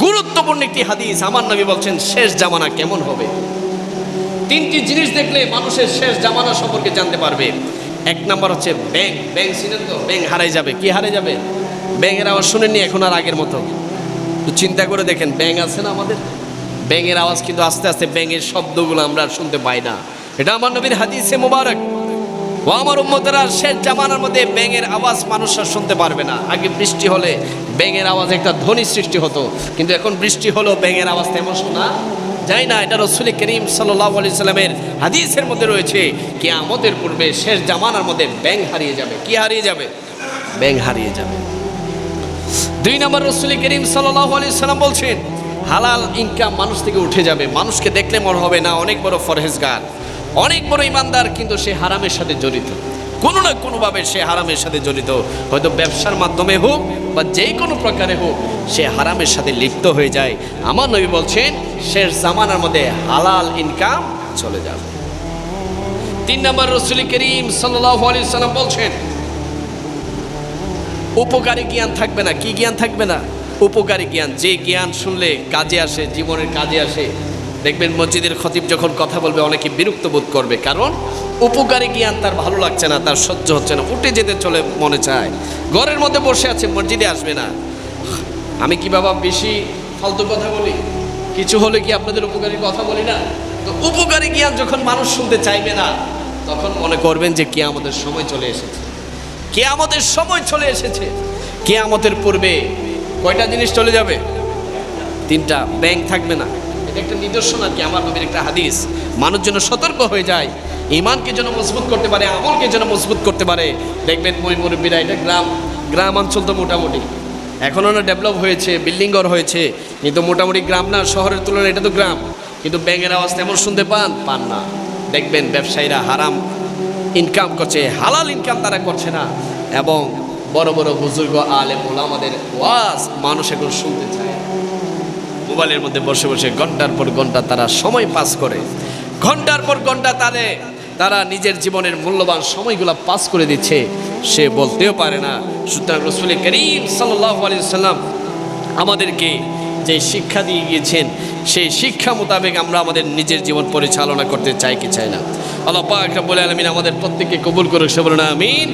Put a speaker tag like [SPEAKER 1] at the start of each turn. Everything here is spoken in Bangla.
[SPEAKER 1] গুরুত্বপূর্ণ একটি হাদিস আমার নবী বলছেন, শেষ জামানা কেমন হবে? তিনটি জিনিস দেখলে মানুষের শেষ জামানা সম্পর্কে জানতে পারবে। এক নম্বর হচ্ছে ব্যাং ব্যাং চিনেন তো ব্যাং হারাই যাবে, কি হারে যাবে? ব্যাঙের আওয়াজ শুনেননি, এখন আর আগের মতো। চিন্তা করে দেখেন ব্যাং আছে না আমাদের? ব্যাঙের আওয়াজ কিন্তু আস্তে আস্তে ব্যাঙের শব্দগুলো আমরা শুনতে পাই না। এটা আমার নবীর হাদিসে মোবারক। ও আমার উম্মতেরা শেষ জামানার মধ্যে ব্যাঙের আওয়াজ মানুষ আর শুনতে পারবে না। আগে বৃষ্টি হলে ব্যাঙের আওয়াজ একটা ধ্বনি সৃষ্টি হতো। কিন্তু এখন বৃষ্টি হলো ব্যাঙের আওয়াজ তেমন শোনা যাই না। এটা রসুল করিম সাল্লাহ আলি সাল্লামের হাদিসের মধ্যে রয়েছে কে আমাদের পূর্বে শেষ জামানার মধ্যে ব্যাং হারিয়ে যাবে। কি হারিয়ে যাবে? ব্যাং হারিয়ে যাবে। দুই নম্বর রসুল করিম সাল্লাহ আলি সাল্লাম বলছেন, হালাল ইনকাম মানুষ থেকে উঠে যাবে। মানুষকে দেখলে মনে হবে না, অনেক বড় ফরহেজগার। অনেক বড় ইমানদার, কিন্তু সে হারামের সাথে জড়িত। কোনো না কোনোভাবে সে হারামের সাথে জড়িত। হয়তো ব্যবসার মাধ্যমে হোক বা যে কোনো প্রকারে হোক, সে হারামের সাথে লিপ্ত হয়ে যায়। আমার নবী বলছেন, শেষ জামানার মধ্যে হালাল ইনকাম চলে যাবে। তিন নম্বর রসুল করিম সাল্লাহ আলি সাল্লাম বলছেন, উপকারী জ্ঞান থাকবে না। কি জ্ঞান থাকবে না? উপকারী জ্ঞান। যে জ্ঞান শুনলে কাজে আসে, জীবনের কাজে আসে দেখবেন মসজিদের খতিব যখন কথা বলবে, অনেকে বিরক্ত বোধ করবে। কারণ উপকারী জ্ঞান তার ভালো লাগছে না, তার সহ্য হচ্ছে না, উঠে যেতে চলে মনে চায়। ঘরের মধ্যে বসে আছে, মসজিদে আসবে না। আমি কি বাবা বেশি ফালতু কথা বলি? কিছু হলে কি আপনাদের উপকারী কথা বলি না? তো উপকারী জ্ঞান যখন মানুষ শুনতে চাইবে না, তখন মনে করবেন যে কে আমাদের সময় চলে এসেছে। কে আমাদের সময় চলে এসেছে। কে আমাদের পূর্বে কয়টা জিনিস চলে যাবে? তিনটা। ব্যাংক থাকবে না। এটা একটা নিদর্শন আর কি, আমার নবীর একটা হাদিস। মানুষ যেন সতর্ক হয়ে যায় ইমানকে যেন মজবুত করতে পারে, আমলকে যেন মজবুত করতে পারে। দেখবেন মই মুরব্বীরা এটা গ্রাম গ্রাম অঞ্চল তো মোটামুটি। এখনও না ডেভেলপ হয়েছে, বিল্ডিং ঘর হয়েছে, কিন্তু মোটামুটি গ্রাম না, শহরের তুলনায় এটা তো গ্রাম। কিন্তু ব্যাঙের আওয়াজ তেমন শুনতে পান? পান না। দেখবেন ব্যবসায়ীরা হারাম ইনকাম করছে, হালাল ইনকাম তারা করছে না। এবং বড় বড় বুজুর্গ, আলেম আমাদের ওয়াজ মানুষ এখন শুনতে চায়। মোবাইলের মধ্যে বসে বসে ঘণ্টার পর ঘণ্টা তারা সময় পাস করে। ঘণ্টার পর ঘণ্টা তারে, তারা নিজের জীবনের মূল্যবান সময়গুলো পাস করে দিচ্ছে। সে বলতেও পারে না, সুতরাং রসুল করিম সাল্লাহ সাল্লাম আমাদেরকে যে শিক্ষা দিয়ে গিয়েছেন, সেই শিক্ষা মোতাবেক আমরা আমাদের নিজের জীবন পরিচালনা করতে চাই কি চাই না। আল্লাহ বলে আলমিন আমাদের প্রত্যেককে কবুল করুক, সে বলুন, আমিন।